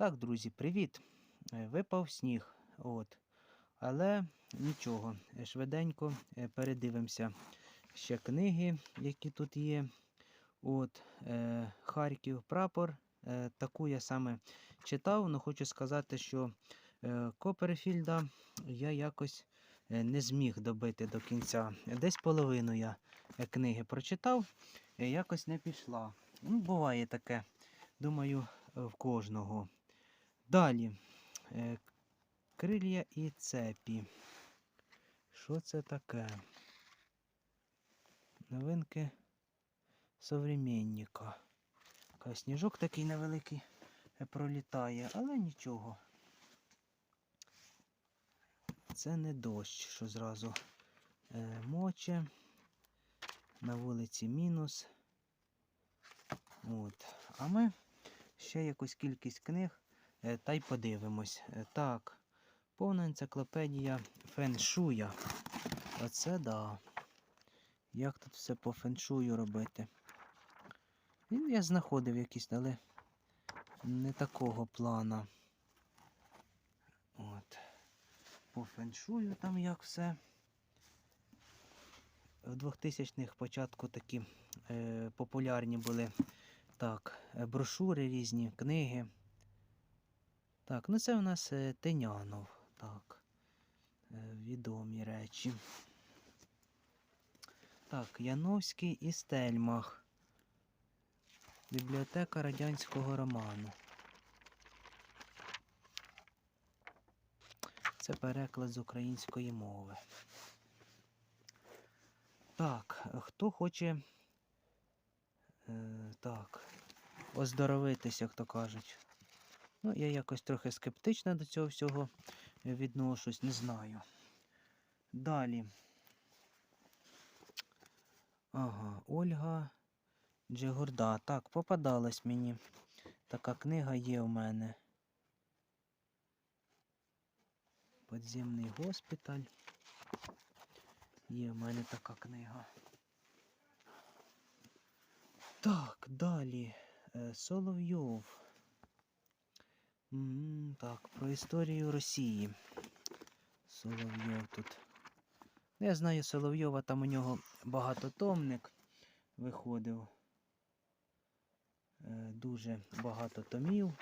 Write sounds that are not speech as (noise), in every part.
Так, друзі, привіт! Е, Випав сніг. От. Але нічого, е, швиденько е, передивимося ще книги, які тут є. От, Харків прапор. Таку я саме читав, але хочу сказати, що е, Коперфільда я якось не зміг добити до кінця. Десь половину я книги прочитав, якось не пішла. Ну, буває таке, думаю, в кожного. Далі. Е, Крилля і цепі. Що це таке? Новинки современника. Сніжок такий невеликий е, пролітає, але нічого. Це не дощ, що зразу е, моче. На вулиці мінус. От. А ми ще якусь кількість книг та й подивимось. Е, Так, повна енциклопедія феншуя. Оце да. Як тут все по феншую робити? Він я знаходив якісь, але не такого плана. От. По феншую там як все. В 2000-х початку такі е, популярні були так, е, брошури різні, книги. Так, ну це у нас е, Тинянов. Так. Е, відомі речі. Так, Яновський і Стельмах. Бібліотека радянського роману. Це переклад з української мови. Так, хто хоче е, так, оздоровитися, як то кажуть. Ну, я якось трохи скептично до цього всього відношусь, не знаю. Далі. Ага, Ольга Джигурда. Так, попадалась мені. Така книга є у мене. Подземний госпіталь. Є в мене така книга. Так, далі. Е, Соловйов. Так, про історію Росії. Соловйов тут. Ну, Я знаю Соловйова, там у нього багатотомник виходив. Е, Дуже багато томів.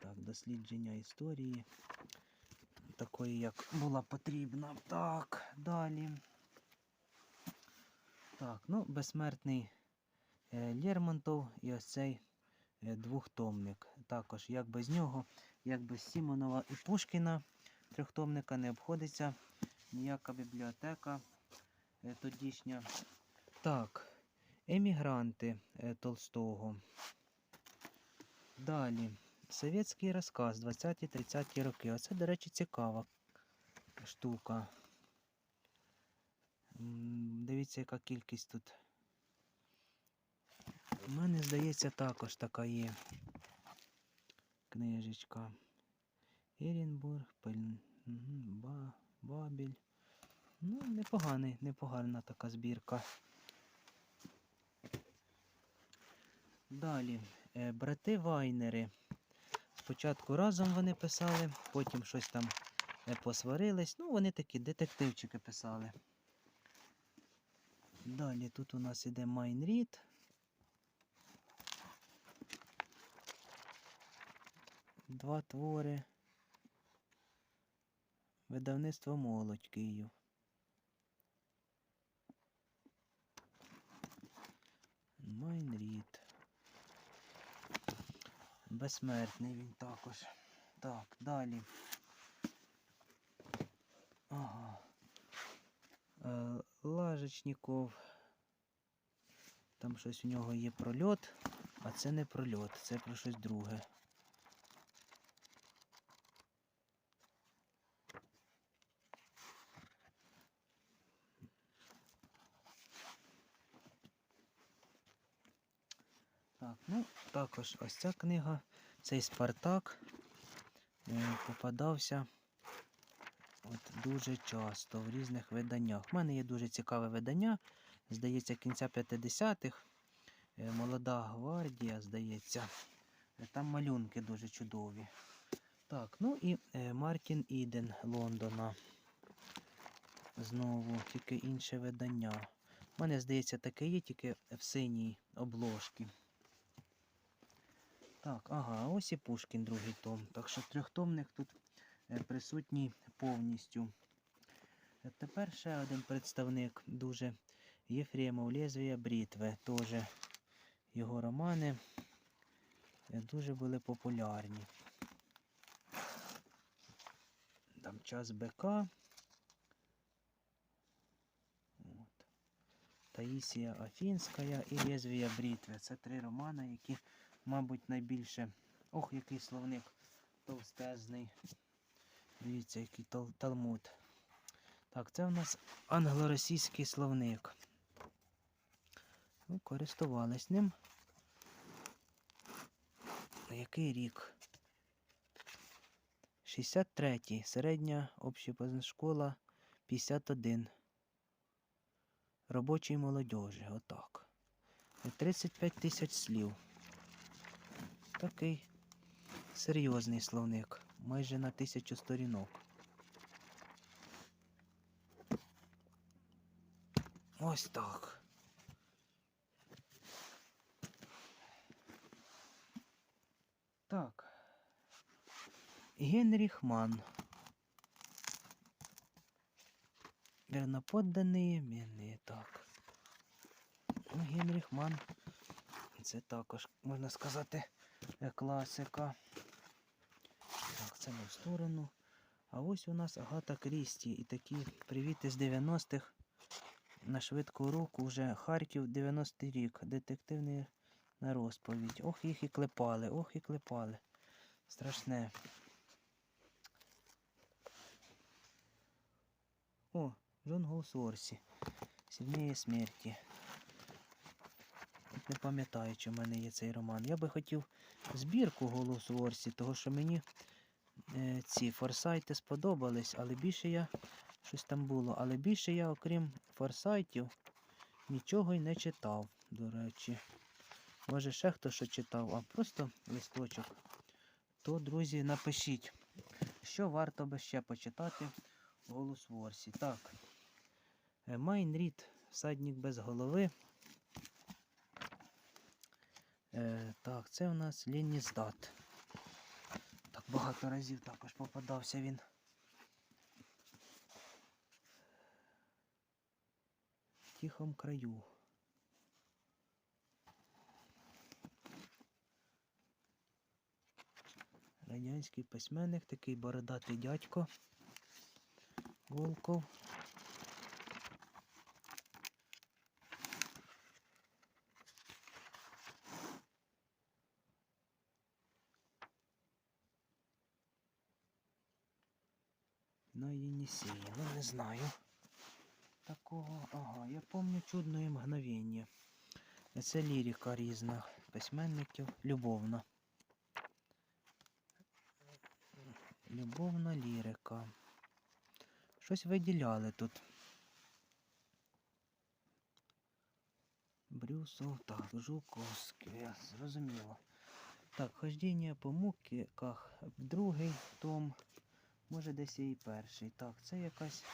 Так, дослідження історії. Такої, як була потрібна. Так, далі. Так, ну, безсмертний е, Лермонтов і ось цей е, двохтомник. Також, як без нього, як без Сімонова і Пушкіна трьохтомника не обходиться ніяка бібліотека е, тодішня. Так, емігранти е, Толстого. Далі. Совєтський розказ 20-30 роки. Оце, до речі, цікава штука. Дивіться, яка кількість тут. У мене, здається, також така є книжечка. Ірінбург, Пель... Ба... Бабіль. Ну, непоганий, непогана така збірка. Далі. Е, брати Вайнери. Спочатку разом вони писали, потім щось там е, посварились. Ну, вони такі детективчики писали. Далі тут у нас іде Майнрід. Два твори. Видавництво молодь Київ. Майнрід. Безсмертний він також. Так, далі. Ага. Е, Лажечніков. Там щось у нього є прольот, а це не прольот, це про щось друге. Так, ну, також ось ця книга, цей Спартак попадався от дуже часто в різних виданнях. У мене є дуже цікаве видання, здається, кінця 50-х. Е, Молода гвардія, здається, Е, Там малюнки дуже чудові. Так, ну і е, Мартін Іден Лондона. Знову тільки інше видання. У мене, здається, таке є, тільки в синій обложці. Так, ага, ось і Пушкін другий том. Так що трьохтомник тут е, присутній повністю. Е, Тепер ще один представник дуже Єфремов Лезвія брітви. Теж його романи е, дуже були популярні. Там час БК. Таїсія Афінська і Лезвія брітви. Це три романи, які, мабуть, найбільше. Ох, який словник товстезний. Дивіться, який тал- талмуд. Так, це у нас англо-російський словник. Ну, користувались ним. На який рік? 63-й. Середня общепозна школа 51. Робочій молодежі. Отак. 35 тисяч слів. Такий серйозний словник. Майже на тисячу сторінок. Ось так. Так. Генріх Ман. Верноподданий міни. Так. Ну, Генріх Ман. Це також, можна сказати, класика. Так, це ми в сторону. А ось у нас Агата Крісті і такі привіти з 90-х. На швидку руку вже Харків 90-й рік. Детективний на розповідь. Ох, їх і клепали, ох і клепали. Страшне. О, Джон Голсворсі. Сильніє смерті. Не пам'ятаю, чи в мене є цей роман. Я би хотів збірку Голсворсі, того що мені е, ці форсайти сподобались, але більше я щось там було. Але більше я, окрім форсайтів, нічого й не читав, до речі. Може ще хто що читав, а просто листочок. То, друзі, напишіть, що варто би ще почитати в Голосворсі. Так. Е, Майнрід, всадник без голови. Е, так, це у нас Леніздат. Так багато разів також попадався він. В тихом краю. Радянський письменник, такий бородатий дядько. Волков. На Єнісея, ну не знаю. Такого, ага, я пам'ятаю чудне мгновення. Це лірика різна письменників, любовна. Любовна лірика. Щось виділяли тут. Брюсов, так, Жуковський, зрозуміло. Так, хождіння по муках, другий том, може десь і перший. Так, це якась.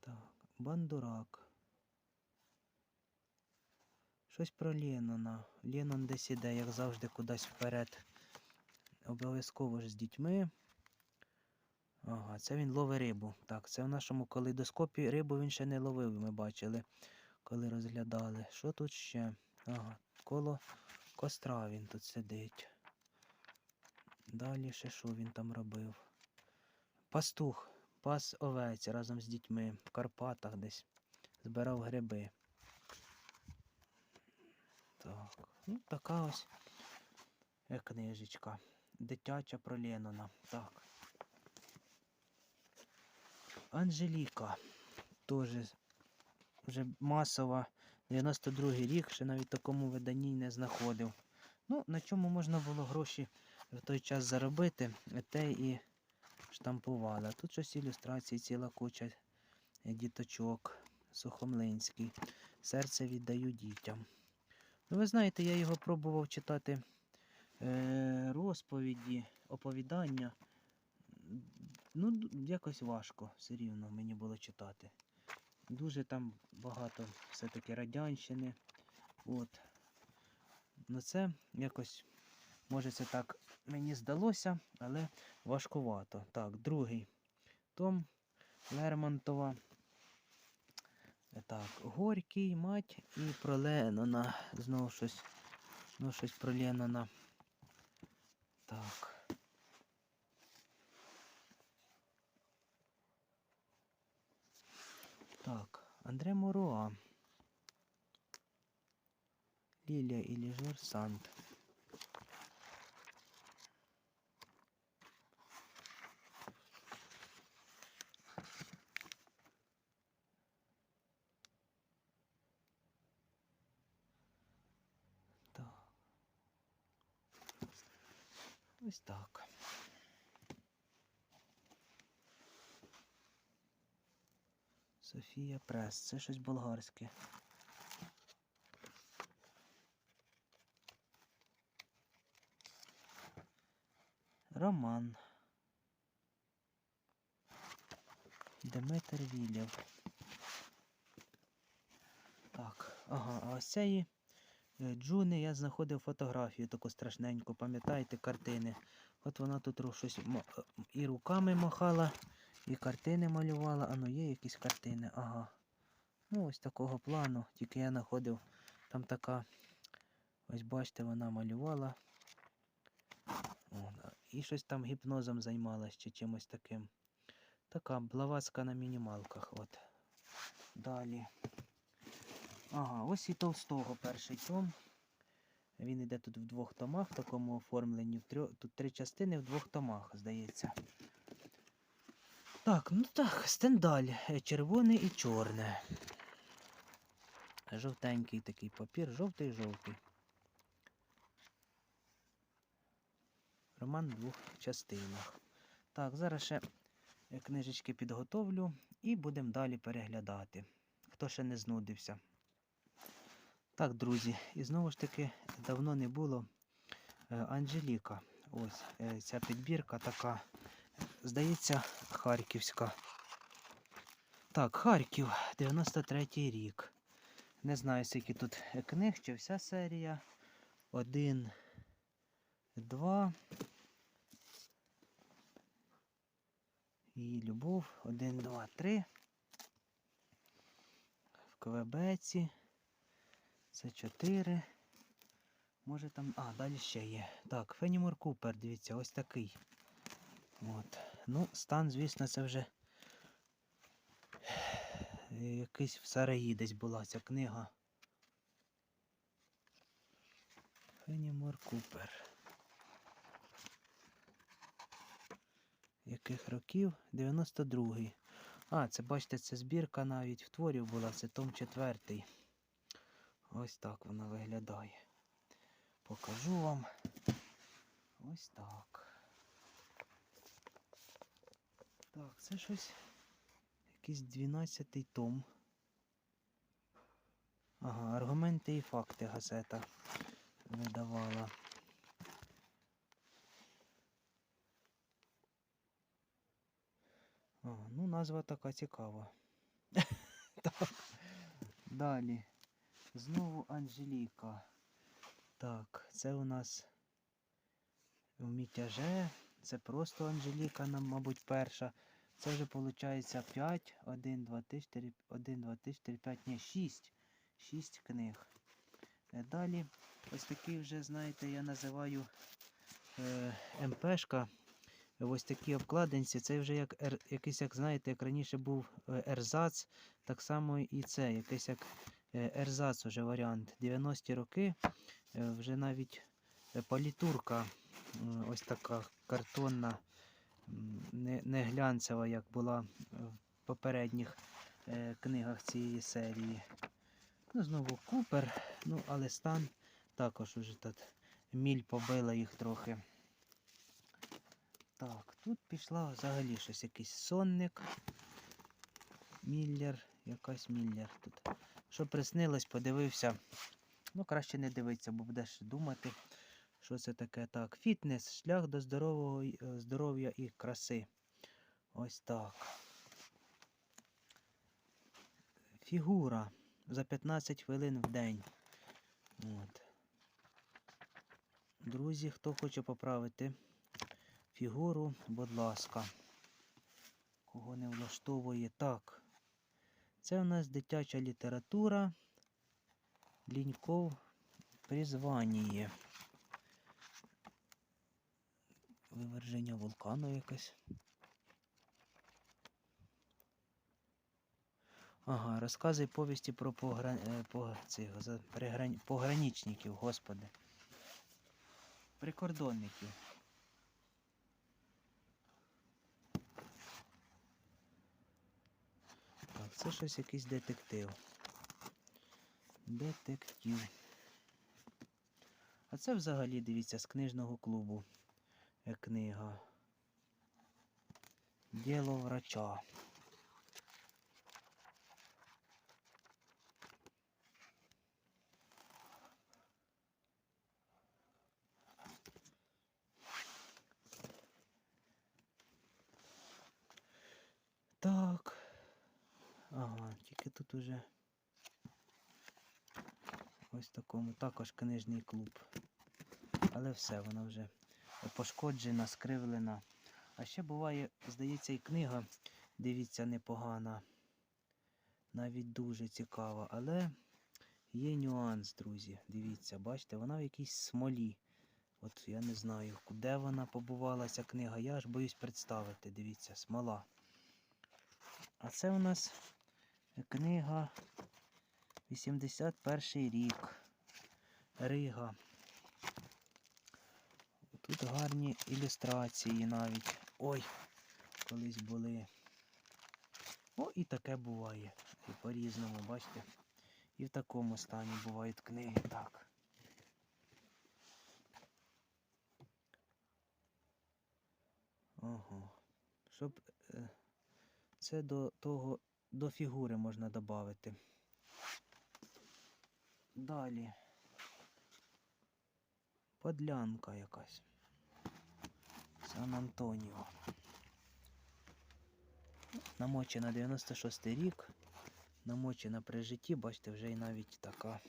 Так, Бандурак. Щось про Леннона. Леннон десь іде, як завжди, кудись вперед. Обов'язково ж з дітьми. Ага, це він ловить рибу. Так, це в нашому калейдоскопі рибу він ще не ловив, ми бачили, коли розглядали. Що тут ще? Ага, коло костра він тут сидить. Далі ще що він там робив? Пастух, пас овець разом з дітьми в Карпатах десь. Збирав гриби. Так, ну така ось е, книжечка. Дитяча про Леннона. Так. Анжеліка. Теж вже масова. 92-й рік, ще навіть такому виданні не знаходив. Ну, на чому можна було гроші в той час заробити, те і штампували. А Тут щось ілюстрації, ціла куча е, діточок. Сухомлинський. Серце віддаю дітям. Ну, ви знаєте, я його пробував читати е, розповіді, оповідання. Ну, якось важко все рівно мені було читати. Дуже там багато все-таки радянщини. От. Ну це якось, може, це так мені здалося, але важкувато. Так, другий том Лермонтова. Так, Горький, мать і про Леннона. Знову щось. Знову щось про Леннона. Так. Так, Андре Моруа. Лилия или Жор Санд. Ось так. Софія Прес. Це щось болгарське. Роман. Деметр Вілєв. Так, ага, а ось цієї е, Джуни я знаходив фотографію таку страшненьку, пам'ятаєте, картини. От вона тут щось е, і руками махала, і картини малювала. А ну є якісь картини, ага. Ну, ось такого плану, тільки я знаходив там така. Ось бачите, вона малювала. І щось там гіпнозом займалась чи чимось таким. Така блаватська на мінімалках. От. Далі. Ага, ось і Толстого перший том. Він іде тут в двох томах, в такому оформленні. В трьох, тут три частини в двох томах, здається. Так, ну так, стендаль. е, Червоне і чорне. Жовтенький такий папір, жовтий-жовтий. Роман в двох частинах. Так, зараз ще е, книжечки підготовлю і будемо далі переглядати. Хто ще не знудився. Так, друзі, і знову ж таки давно не було е, Анжеліка. Ось е, ця підбірка така, здається, харківська. Так, Харків, 93-й рік. Не знаю, скільки тут книг, чи вся серія. Один, два. І любов. Один, два, три. В Квебеці. Це 4. Може там. А, далі ще є. Так, Фенімор Купер, дивіться, ось такий. От. Ну, стан, звісно, це вже якийсь в Сараї десь була ця книга. Фенімор Купер. Яких років? 92-й. А, це бачите, це збірка навіть в творів була, це том четвертий. Ось так вона виглядає. Покажу вам. Ось так. Так, це щось. Якийсь 12 том. Ага, аргументи і факти газета видавала. А, ну назва така цікава. (laughs) Так. Далі. Знову Анжеліка. Так, це у нас в мітяже. Це просто Анжеліка, нам, мабуть, перша. Це вже виходить 5, 1, 2, 3, 4, 1, 2, 3, 4, 5, ні, 6. 6 книг. Е, Далі, ось такий вже, знаєте, я називаю е, МПшка. Ось такі обкладинці. Це вже як якийсь, як знаєте, як раніше був е, ерзац, так само і це, якийсь як ерзац уже варіант. 90-ті роки е, вже навіть е, палітурка ось така картонна, не, глянцева, як була в попередніх е, книгах цієї серії. Ну, знову Купер, ну, але стан також уже тут міль побила їх трохи. Так, тут пішла взагалі щось якийсь сонник. Міллер, якась Міллер тут. Що приснилось, подивився. Ну, краще не дивитися, бо будеш думати, Що це таке? Так, фітнес, шлях до здорового, е, здоров'я і краси. Ось так. Фігура за 15 хвилин в день. От. Друзі, хто хоче поправити фігуру, будь ласка. Кого не влаштовує так. Це у нас дитяча література. Ліньков призвання. Виверження вулкану якесь. Ага, розкази і повісті про погра... е, пограничників, господи. Прикордонників. Так, це щось якийсь детектив. Детектив. А це взагалі, дивіться, з книжного клубу е, книга. Діло врача. Так. Ага, тільки тут уже ось такому також книжний клуб. Але все, вона вже пошкоджена, скривлена. А ще буває, здається, і книга, дивіться, непогана. Навіть дуже цікава. Але є нюанс, друзі. Дивіться, бачите, вона в якійсь смолі. От я не знаю, де вона побувала, ця книга. Я аж боюсь представити. Дивіться, смола. А це у нас книга 81 рік. Рига. Тут гарні ілюстрації навіть. Ой, колись були. О, і таке буває. І по-різному, бачите? І в такому стані бувають книги. Так. Ага. Щоб е, це до того, до фігури можна додати. Далі. Подлянка якась. Сан Антоніо. Намочена 96 рік. Намочена при житті, бачите, вже і навіть така.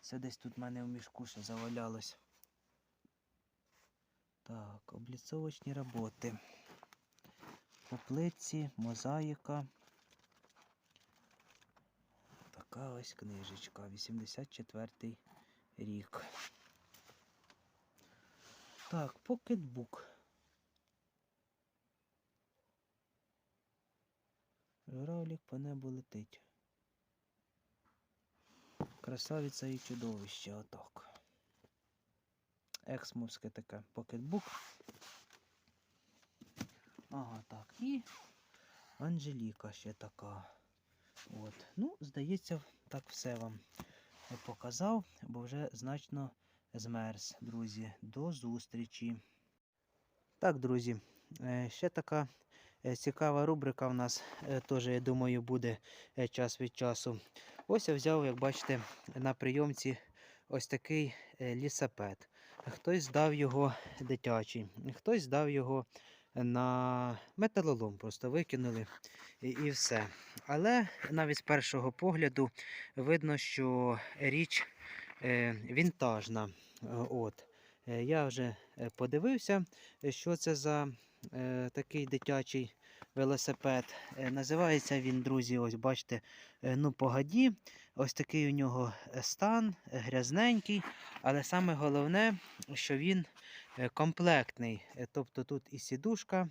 Це десь тут в мене в мішку ще завалялось. Так, обліцовочні роботи. По плитці, мозаїка. Така ось книжечка, 84 рік. Так, покетбук. Журавлік по небу летить. Красавиця і чудовище, отак. Ексмовське таке покетбук. Ага, так. І Анжеліка ще така. От. Ну, здається, так все вам показав, бо вже значно змерз, друзі. До зустрічі. Так, друзі, е, ще така е, цікава рубрика в нас е, теж, я думаю, буде час від часу. Ось я взяв, як бачите, на прийомці ось такий лісапет. Хтось здав його дитячий, хтось здав його на металолом, просто викинули і, і все. Але навіть з першого погляду видно, що річ е, вінтажна. От. Е, Я вже е, подивився, що це за е, такий дитячий велосипед. Е, Називається він, друзі, ось бачите, е, ну погоді. Ось такий у нього е, стан, грязненький, але саме головне, що він комплектний. Е, Тобто тут і сідушка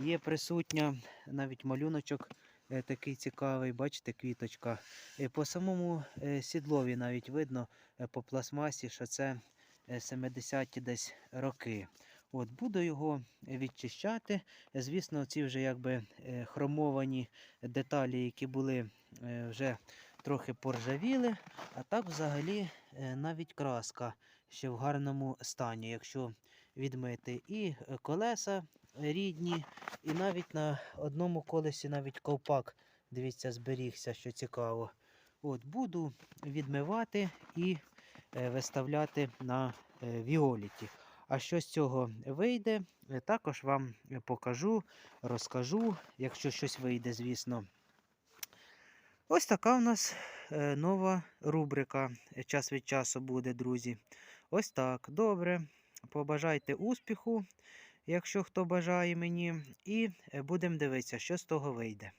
є присутня, навіть малюночок е, такий цікавий, бачите, квіточка. Е, По самому е, сідлові навіть видно е, по пластмасі, що це е, 70-ті десь роки. От, буду його відчищати. Е, Звісно, ці вже якби е, хромовані деталі, які були е, вже трохи поржавіли, а так взагалі е, навіть краска ще в гарному стані, якщо відмити. І е, колеса рідні, і навіть на одному колесі навіть ковпак, дивіться, зберігся, що цікаво. От, буду відмивати і е, виставляти на е, Віоліті. А що з цього вийде, також вам покажу, розкажу, якщо щось вийде, звісно. Ось така у нас нова рубрика. Час від часу буде, друзі. Ось так. Добре. Побажайте успіху, якщо хто бажає мені, і будемо дивитися, що з того вийде.